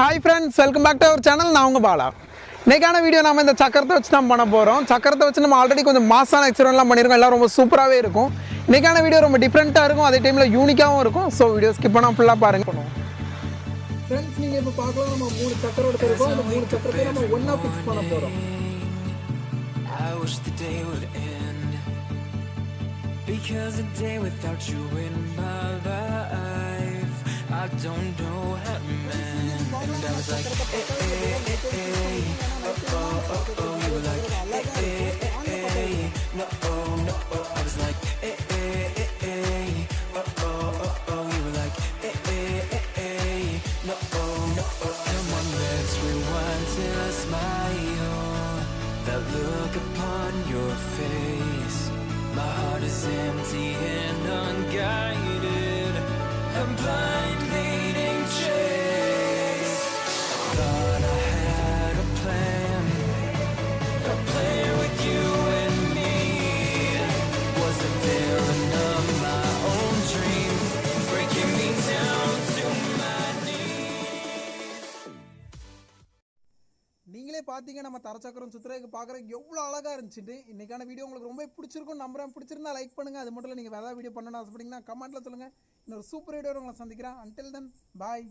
Hi friends welcome back to our channel நான் உங்கள் பாலா. இன்றைக்கான வீடியோ நம்ம இந்த சக்கரத்தை வச்சு தான் பண்ண போகிறோம் சக்கரத்தை வச்சு நம்ம ஆல்ரெடி கொஞ்சம் மாசான எக்ஸ்பெரிமெண்ட்லாம் பண்ணியிருக்கோம் எல்லாம் ரொம்ப சூப்பராகவே இருக்கும். இன்றைக்கான வீடியோ ரொம்ப டிஃப்ரெண்ட்டாக இருக்கும். அதே டைமில் யூனிக்காகவும் இருக்கும். ஸோ வீடியோ ஸ்கிப் பண்ணால் ஃபுல்லாக பாருங்க. பண்ணுவோம் ஃப்ரெண்ட்ஸ் நீங்கள் இப்போ பார்க்கலாம். நம்ம மூணு சக்கரம் எடுத்துருக்கோம். அந்த மூணு சக்கரத்தை நம்ம ஒன்றா ஃபிக்ஸ் பண்ண போகிறோம் I wish the day would end. Because a day without you in my life I don't know how to mend And I was like, eh, eh, eh, eh Oh, oh, oh, oh You were like, eh, eh, eh, eh No, oh, no, oh I was like, eh, eh, eh, eh Oh, oh, oh, oh You were like, eh, eh, eh, eh No, oh, no, oh Come on, let's rewind till I smile that look upon your face. My heart is empty and unguided. I'm blind நீங்களே பார்த்தீங்க நம்ம தரச்சக்கரம் சுத்துறதுக்கு பார்க்குறதுக்கு எவ்வளோ அழகாக இருந்துச்சுட்டு இன்னைக்கான video உங்களுக்கு ரொம்ப பிடிச்சிருக்கும் நம்புறேன். பிடிச்சிருந்தா லைக் பண்ணுங்கள் அது மட்டும் இல்லை நீங்கள் வேறு வீடியோ பண்ணணும்னு ஆசைப்பட்டீங்கன்னா கமெண்ட்டில் சொல்லுங்கள் இன்னொரு சூப்பர் வீடியோ உங்களை சந்திக்கிறேன். அன்டில் தென் பாய்